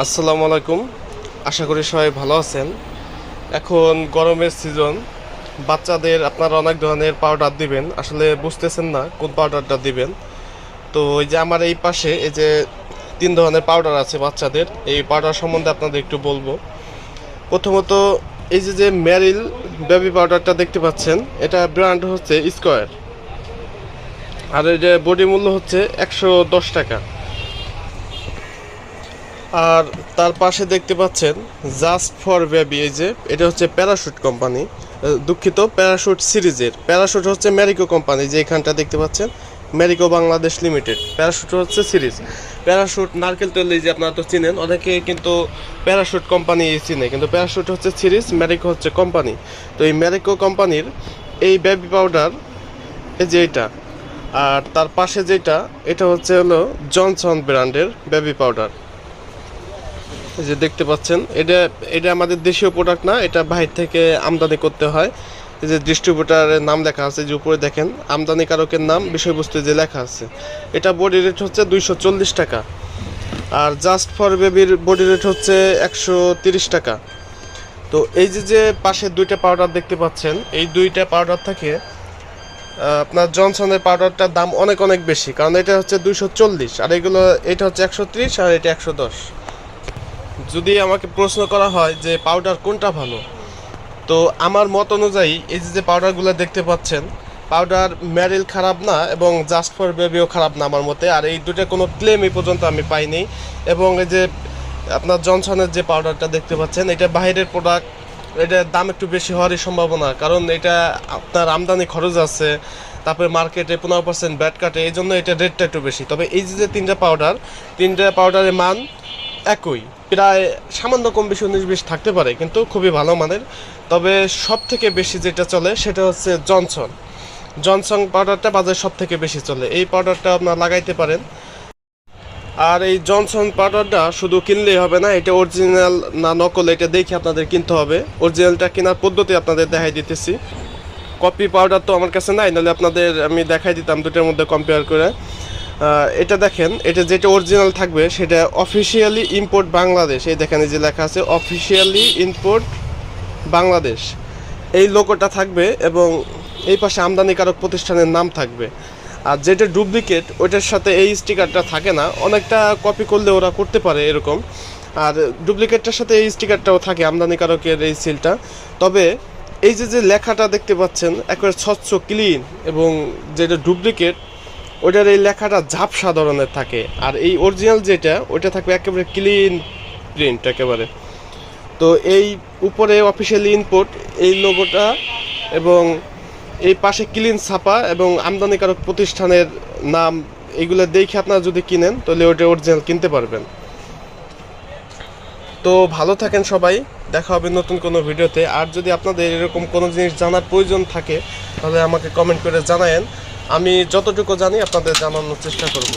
আসসালামু আলাইকুম। আশা করি সবাই ভালো আছেন। এখন গরমের সিজন বাচ্চাদের আপনারা অনেক ধরনের পাউডার দিবেন। আসলে বুঝতেছেন না কোন পাউডারটা দিবেন। তো এই যে আমার এই পাশে, এই যে তিন ধরনের পাউডার আছে বাচ্চাদের। এই পাউডার সম্বন্ধে আপনাদের একটু বলব। প্রথমত, এই যে যে ম্যারিল বেবি পাউডারটা দেখতে পাচ্ছেন, এটা ব্র্যান্ড হচ্ছে স্কোয়ার আর এই যে বডি মূল্য হচ্ছে একশো দশ টাকা। আর তার পাশে দেখতে পাচ্ছেন জাস্ট ফর বেবি এই যে, এটা হচ্ছে প্যারাশুট কোম্পানি দুঃখিত প্যারাশুট সিরিজের প্যারাশুট হচ্ছে ম্যারিকো কোম্পানি যে এখানটা দেখতে পাচ্ছেন ম্যারিকো বাংলাদেশ লিমিটেড প্যারাশুট হচ্ছে সিরিজ প্যারাশুট নারকেল তেল যে আপনারা তো চিনেন, অনেকে কিন্তু প্যারাশুট কোম্পানি চিনে, কিন্তু প্যারাশুট হচ্ছে সিরিজ ম্যারিকো হচ্ছে কোম্পানি তো এই ম্যারিকো কোম্পানির এই বেবি পাউডার এই যে এটা, আর তার পাশে যেটা, এটা হচ্ছে হলো জনসন ব্র্যান্ডের বেবি পাউডার এই যে দেখতে পাচ্ছেন, এটা এটা আমাদের দেশীয় প্রোডাক্ট না, এটা বাহির থেকে আমদানি করতে হয়। এই যে ডিস্ট্রিবিউটারের নাম লেখা আছে যে উপরে দেখেন আমদানিকারকের নাম, বিষয়বস্তু যে লেখা আছে। এটা বডি রেট হচ্ছে দুইশো চল্লিশ টাকা। আর জাস্ট ফর বেবির বডি রেট হচ্ছে একশো টাকা। তো এই যে যে পাশে দুইটা পাউডার দেখতে পাচ্ছেন, এই দুইটা পাউডার থেকে আপনার জনসনের পাউডারটার দাম অনেক অনেক বেশি। কারণ এটা হচ্ছে দুইশো চল্লিশ, আর এগুলো, এটা হচ্ছে একশো ত্রিশ, আর এটা একশো দশ। যদি আমাকে প্রশ্ন করা হয় যে পাউডার কোনটা ভালো, তো আমার মত অনুযায়ী এই যে পাউডারগুলো দেখতে পাচ্ছেন পাউডার ম্যারিল খারাপ না এবং জাস্ট ফর বেবিও খারাপ না আমার মতে, আর এই দুটো কোনো ক্লেম এই পর্যন্ত আমি পাইনি। এবং এই যে আপনার জনসনের যে পাউডারটা দেখতে পাচ্ছেন, এটা বাইরের প্রোডাক্ট এটার দাম একটু বেশি হওয়ারই সম্ভাবনা, কারণ এটা আপনার আমদানি খরচ আছে, তারপরে মার্কেটে পনেরো পার্সেন্ট ব্যাট কাটে এই জন্য এটা রেটটা একটু বেশি। তবে এই যে তিনটা পাউডার তিনটা পাউডারের মান একই। প্রায় সামান্য কম বেশি উনিশ বিশ থাকতে পারে, কিন্তু খুবই ভালো মানের। তবে সব থেকে বেশি যেটা চলে সেটা হচ্ছে জনসন। জনসন পাউডারটা বাজারে সব থেকে বেশি চলে। এই পাউডারটা আপনার লাগাইতে পারেন। আর এই জনসন পাউডারটা শুধু কিনলেই হবে না, এটা অরিজিনাল না নকল, এটা দেখে আপনাদের কিনতে হবে। অরিজিনালটা কেনার পদ্ধতি আপনাদের দেখাই দিতেছি। কপি পাউডার তো আমার কাছে নাই, নাহলে আপনাদের আমি দেখাই দিতাম দুটোর মধ্যে কম্পেয়ার করে। এটা দেখেন, এটা যেটা অরিজিনাল থাকবে, সেটা অফিসিয়ালি ইম্পোর্ট বাংলাদেশ। এই দেখেন, এই যে লেখা আছে অফিসিয়ালি ইম্পোর্ট বাংলাদেশ। এই লোগোটা থাকবে এবং এই পাশে আমদানিকারক প্রতিষ্ঠানের নাম থাকবে। আর যেটা ডুপ্লিকেট ওইটার সাথে এই স্টিকারটা থাকে না। অনেকটা কপি করলে ওরা করতে পারে এরকম। আর ডুপ্লিকেটটার সাথে এই স্টিকারটাও থাকে, আমদানিকারকের এই সিলটা তবে এই যে যে লেখাটা দেখতে পাচ্ছেন, একেবারে স্বচ্ছ ক্লিন এবং যেটা ডুপ্লিকেট ওইটার এই লেখাটা ঝাপসা ধরনের থাকে। আর এই অরিজিনাল যেটা, ওইটা থাকবে একেবারে ক্লিন প্রিন্ট একেবারে। তো এই উপরে অফিসিয়ালি ইনপুট এই লোগোটা এবং এই পাশে ক্লিন ছাপা এবং আমদানিকারক প্রতিষ্ঠানের নাম, এগুলো দেখে আপনারা যদি কিনেন, তাহলে ওটা অরিজিনাল কিনতে পারবেন। তো ভালো থাকেন সবাই, দেখা হবে নতুন কোনো ভিডিওতে। আর যদি আপনাদের এরকম কোনো জিনিস জানার প্রয়োজন থাকে, তাহলে আমাকে কমেন্ট করে জানায়েন। আমি যতটুকু জানি আপনাদের জানানোর চেষ্টা করব।